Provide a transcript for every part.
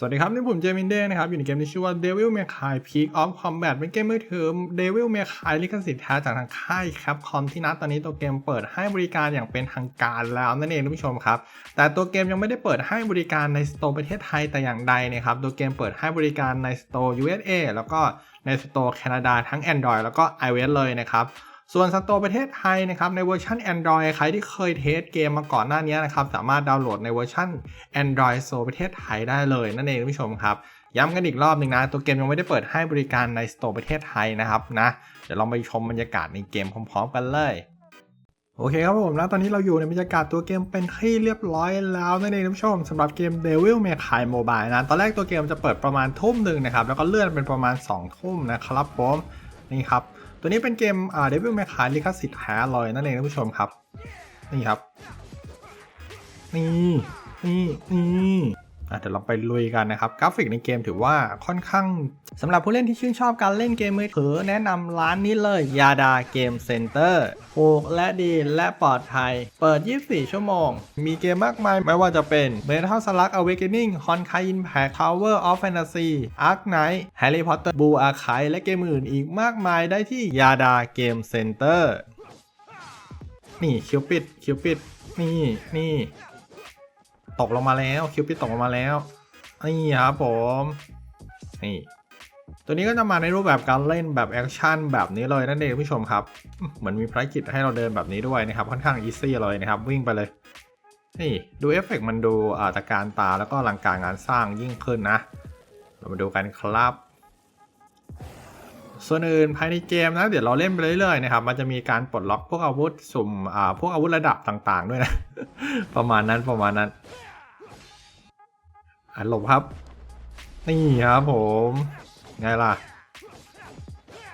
สวัสดีครับ นี่ผมเจมินเด้นะครับ อยู่ในเกมที่ชื่อว่า Devil May Cry Peak of Combat เป็นเกมมือถือ Devil May Cry ลิขสิทธิ์แท้จากทางค่าย Capcom ที่นัดตอนนี้ตัวเกมเปิดให้บริการอย่างเป็นทางการแล้วนั่นเองท่านผู้ชมครับ แต่ตัวเกมยังไม่ได้เปิดให้บริการในสโตร์ประเทศไทยแต่อย่างใดนะครับตัวเกมเปิดให้บริการในสโตร์ USA แล้วก็ในสโตร์แคนาดาทั้ง Android แล้วก็ iOS เลยนะครับ ส่วนสตร์ประเทศไทยนะครับในเวอร์ชัน Android ใครที่เคยเทสเกมมาก่อนหน้านี้นะครับสามารถดาวน์โหลดในเวอร์ชัน Android Store ประเทศไทยได้เลยนั่นเองท่านผู้ชมครับ ย้ำกันอีกรอบหนึ่งนะ ตัวเกมยังไม่ได้เปิดให้บริการในสตร์ประเทศไทยนะครับนะเดี๋ยวลองไปชมบรรยากาศในเกมพร้อมๆกันเลยโอเคครับผมแล้วตอนนี้เราอยู่ในบรรยากาศตัวเกมเป็นที่เรียบร้อยแล้วนั่นเองท่านผู้ชมสำหรับเกม Devil May Cry Mobile นะตอนแรกตัวเกมจะเปิดประมาณทุ่มหนึ่งนะครับแล้วก็เลื่อนเป็นประมาณ 2 ทุ่มนะครับผมนี่ครับ ตัวนี้เป็นเกมอ่าเดวิลแมคคานลิขสิทธิ์แท้เลยนั่นเองท่านผู้ชมครับ นี่ครับ นี่ นี่ นี่ เดี๋ยวเราไปลุยกันนะครับ กราฟิกในเกมถือว่าค่อนข้างสำหรับผู้เล่นที่ชื่นชอบการเล่นเกมมือถือ แนะนำร้านนี้เลยยาดาเกมเซ็นเตอร์ถูกและดีและปลอดภัย เปิด 24 ชั่วโมง มีเกมมากมาย ไม่ว่าจะเป็น Metal Slug Awakening Honkai Impact Tower of Fantasy Ark Knight Harry Potter Blue Archive และเกมอื่นอีกมากมายได้ที่ยาดาเกมเซ็นเตอร์นี่คิวปิดคิวปิดนี่นี่ ตกลงมาแล้วคิวปิดตกลงมาแล้วนี่ครับผมนี่ตัวนี้ก็จะมาในรูปแบบการเล่นแบบแอคชั่นแบบนี้เลยนั่นเองผู้ชมครับ เหมือนมีภารกิจให้เราเดินแบบนี้ด้วยนะครับ ค่อนข้างอีซี่เลยนะครับ วิ่งไปเลยนี่ดูเอฟเฟกต์มันดูอาตรการตาแล้วก็ลังการงานสร้างยิ่งขึ้นนะ เรามาดูกันครับ ส่วนอื่นภายในเกมนะ เดี๋ยวเราเล่นไปเรื่อยๆนะครับ มันจะมีการปลดล็อกพวกอาวุธสุ่มอ่าพวกอาวุธระดับต่างๆ ด้วยนะ ประมาณนั้นประมาณนั้น อะหลบครับ นี่ครับผม ไงล่ะ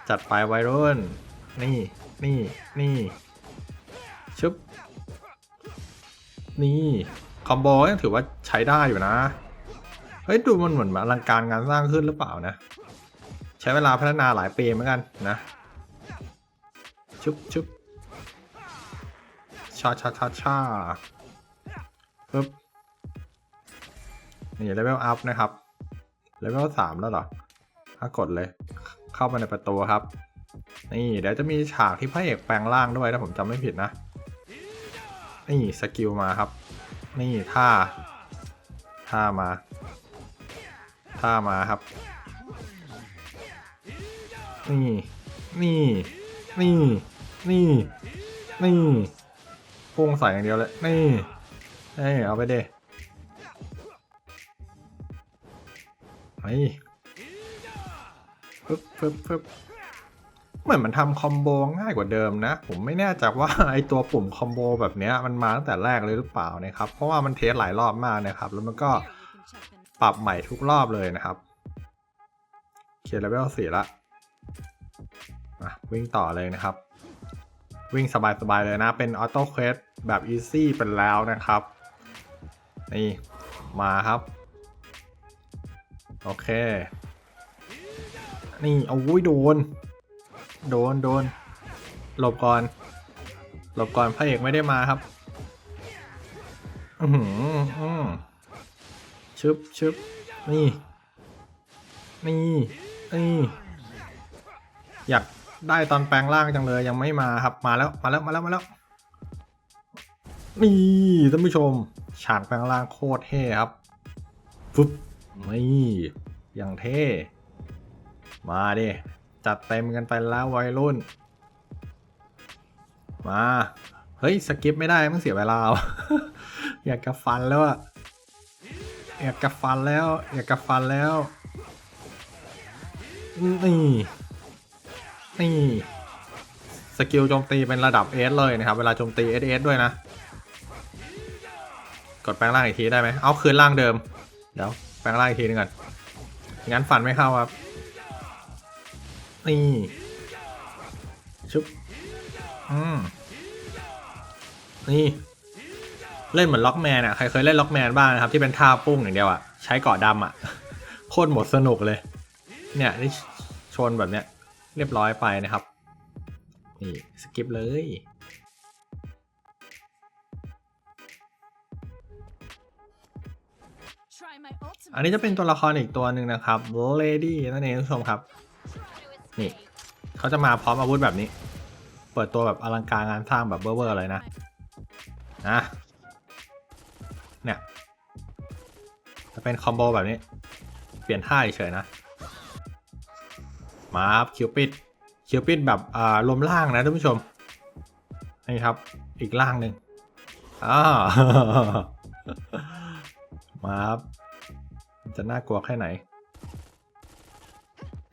จัดไปวัยรุ่น นี่ นี่ นี่ชึบ นี่ คอมโบยังถือว่าใช้ได้อยู่นะ เฮ้ย ดูมันเหมือนอลังการงานสร้างขึ้นหรือเปล่านะ ใช้เวลาพัฒนาหลายปีเหมือนกันนะชุบชุบชาชาชาชาปึ๊บ นี่เลเวลอัพนะครับเลเวลสามแล้วเหรอถ้ากดเลย เข้ามาในประตูครับ นี่เดี๋ยวจะมีฉากที่พระเอกแปลงร่างด้วยถ้าผมจำไม่ผิดนะ นี่สกิลมาครับ นี่ท่า ท่ามา ท่ามาครับ นี่ นี่ นี่ นี่ นี่พุ่งใส่อย่างเดียวเลย นี่เอ้เอาไปเด ปึ๊บปึ๊บปึ๊บเหมือนมันทำคอมโบง่ายกว่าเดิมนะ ผมไม่แน่ใจว่าไอตัวปุ่มคอมโบแบบนี้มันมาตั้งแต่แรกเลยหรือเปล่านะครับ เพราะว่ามันเทสหลายรอบมากนะครับ แล้วมันก็ปรับใหม่ทุกรอบเลยนะครับเคลียร์เลเวลสี่ละอะวิ่งต่อเลยนะครับ วิ่งสบายๆเลยนะ เป็นออโต้เควสแบบอีซี่เป็นแล้วนะครับ นี่ มาครับ โอเค นี่เอาวุ้ยโดน โดนโดนหลบก่อนหลบก่อนพระเอกไม่ได้มาครับ อือหืออือชึบชึบนี่ นี่ นี่ อยากได้ตอนแปลงร่างจังเลยยังไม่มาครับ มาแล้ว มาแล้ว มาแล้ว มาแล้ว นี่ท่านผู้ชม ฉากแปลงร่างโคตรเท่ครับฟึบ นี่อย่างเท่ มาดิ จัดเต็มกันไปแล้ววัยรุ่น มา เฮ้ย สกิปไม่ได้มันเสียเวลา อยากกระฟันแล้วอะอยากกระฟันแล้ว อยากกระฟันแล้ว นี่ นี่สกิลโจมตีเป็นระดับเอสเลยนะครับ เวลาโจมตีเอสเอสด้วยนะ กดแปลงร่างอีกทีได้ไหม เอาคืนร่างเดิม เดี๋ยว แปลงร่างอีกทีนึงก่อนงั้นฟันไม่เข้าครับ นี่ ชุบ อืม นี่ เล่นเหมือนล็อกแมนอะ ใครเคยเล่นล็อกแมนบ้างนะครับ ที่เป็นท่าปุ้งอย่างเดียวอะ ใช้เกาะดำอะ โคตรหมดสนุกเลย เนี่ยนี่ชนแบบเนี้ย เรียบร้อยไปนะครับ นี่ สกิปเลย อันนี้จะเป็นตัวละครอีกตัวหนึ่งนะครับ Lady นั่นเองทุกผู้ชมครับ นี่เขาจะมาพร้อมอาวุธแบบนี้ เปิดตัวแบบอลังการงานสร้างแบบเวอร์ๆเลยนะนะเนี่ยจะเป็นคอมโบแบบนี้ เปลี่ยนท่าเฉยนะ มาครับคิวปิดคิวปิดแบบอ่าลมล่างนะท่านผู้ชม นี่ครับ อีกล่างหนึ่งอ่ามาครับ จะน่ากลัวแค่ไหน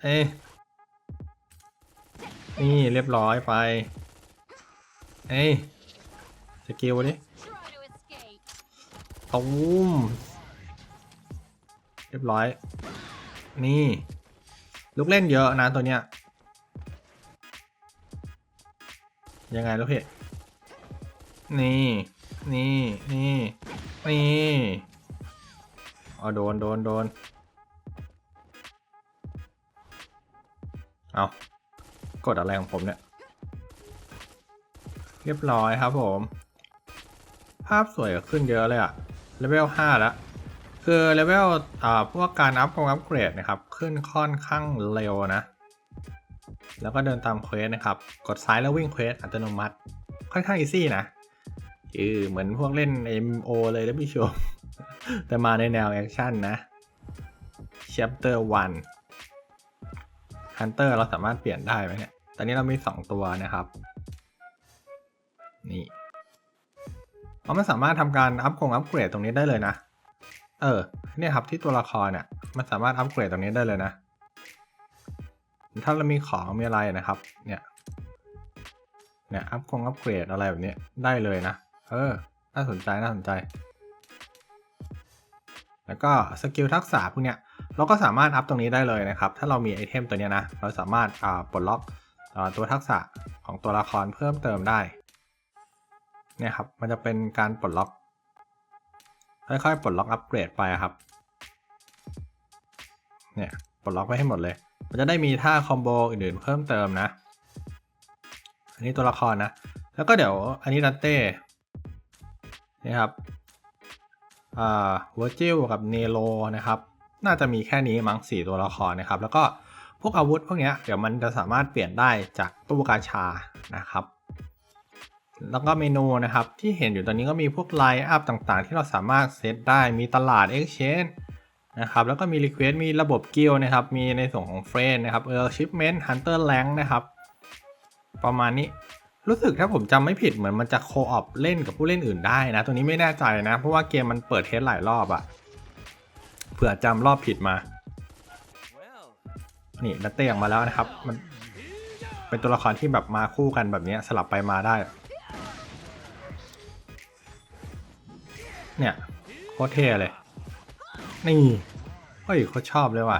เอ้นี่เรียบร้อยไป เอ้ยสกิลนี้ตูมเรียบร้อย นี่ ลูกเล่นเยอะนะตัวเนี้ย ยังไงลูกเพี่นี่ นี่ นี่ นี่ เอาโดนโดนโดนเอากดอะไรของผมเนี่ย เรียบร้อยครับผม ภาพสวยขึ้นเยอะเลยอะเลเวล5แล้วคือเลเวลอ่าพวกการอัพของอัพเกรดนะครับ ขึ้นค่อนข้างเร็วนะ แล้วก็เดินตามเควสนะครับ กดซ้ายแล้ววิ่งเควสอัตโนมัติ ค่อนข้างอีซี่นะคือเหมือนพวกเล่น MO เลยนะพี่ชม แต่มาในแนวแอคชั่นนะ Chapter 1 Hunter เราสามารถเปลี่ยนได้ไหมเนี่ย ตอนนี้เรามี 2 ตัวนะครับ นี่เพราะมันสามารถทำการอัพคงอัพเกรดตรงนี้ได้เลยนะ เออ เนี่ยครับที่ตัวละครเนี่ย มันสามารถอัพเกรดตรงนี้ได้เลยนะ ถ้าเรามีของมีอะไรนะครับ เนี่ย เนี่ยอัพคงอัพเกรดอะไรแบบนี้ได้เลยนะ เออ น่าสนใจน่าสนใจ แล้วก็สกิลทักษะพวกเนี้ยเราก็สามารถอัพตรงนี้ได้เลยนะครับ ถ้าเรามีไอเทมตัวเนี้ยนะ เราสามารถปลดล็อกตัวทักษะของตัวละครเพิ่มเติมได้เนี่ยครับ มันจะเป็นการปลดล็อก ค่อยๆ ปลดล็อกอัปเกรดไปครับ เนี่ยปลดล็อกไว้ให้หมดเลย มันจะได้มีท่าคอมโบอื่นๆเพิ่มเติมนะ อันนี้ตัวละครนะ แล้วก็เดี๋ยวอันนี้ดัตเต้นี่ครับ อ่าเวอร์จิลกับเนโรนะครับ น่าจะมีแค่นี้มั้งสี่ตัวละครนะครับ แล้วก็พวกอาวุธพวกนี้เดี๋ยวมันจะสามารถเปลี่ยนได้จากตู้กาชานะครับ แล้วก็เมนูนะครับที่เห็นอยู่ตอนนี้ก็มีพวกไลน์อัพต่างๆ ที่เราสามารถเซตได้มีตลาด Exchange นะครับแล้วก็มี Request มีระบบกิลนะครับ มีในส่วนของเฟรนนะครับเออชิปเมนต์ฮันเตอร์แลงนะครับ ประมาณนี้ รู้สึกถ้าผมจำไม่ผิดเหมือนมันจะโคออปเล่นกับผู้เล่นอื่นได้นะ ตัวนี้ไม่แน่ใจนะ เพราะว่าเกมมันเปิดเทสหลายรอบอะเผื่อจำรอบผิดมา นี่นัตเต้ออกมาแล้วนะครับ มันเป็นตัวละครที่แบบมาคู่กันแบบนี้สลับไปมาได้ เนี่ยโคตรเท่เลย นี่เฮ้ยโคตรชอบเลยว่ะ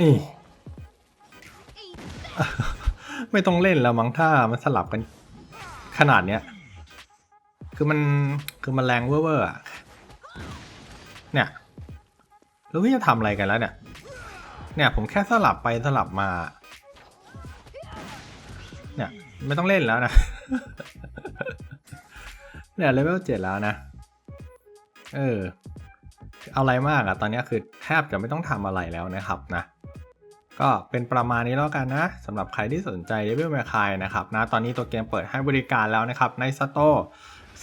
นี่ ไม่ต้องเล่นแล้วมั้งถ้ามันสลับกันขนาดเนี้ย คือมันคือมันแรงเว่อร์อะเนี่ย แล้วพี่จะทำอะไรกันแล้วเนี่ย เนี่ยผมแค่สลับไปสลับมา เนี่ยไม่ต้องเล่นแล้วนะ เนี่ยเลเวลเจ็ดแล้วนะ เออเอาอะไรมากอะตอนนี้คือแทบจะไม่ต้องทำอะไรแล้วนะครับนะ ก็เป็นประมาณนี้แล้วกันนะสำหรับใครที่สนใจ Devil May Cry นะครับนะตอนนี้ตัวเกมเปิดให้บริการแล้วนะครับในสโตร์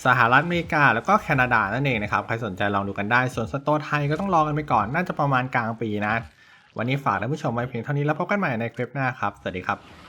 สหรัฐอเมริกาแล้วก็แคนาดานั่นเองนะครับ ใครสนใจลองดูกันได้ ส่วนสโตร์ไทยก็ต้องรอกันไปก่อน น่าจะประมาณกลางปีนะ วันนี้ฝากท่านผู้ชมไว้เพียงเท่านี้แล้วพบกันใหม่ในคลิปหน้าครับ สวัสดีครับ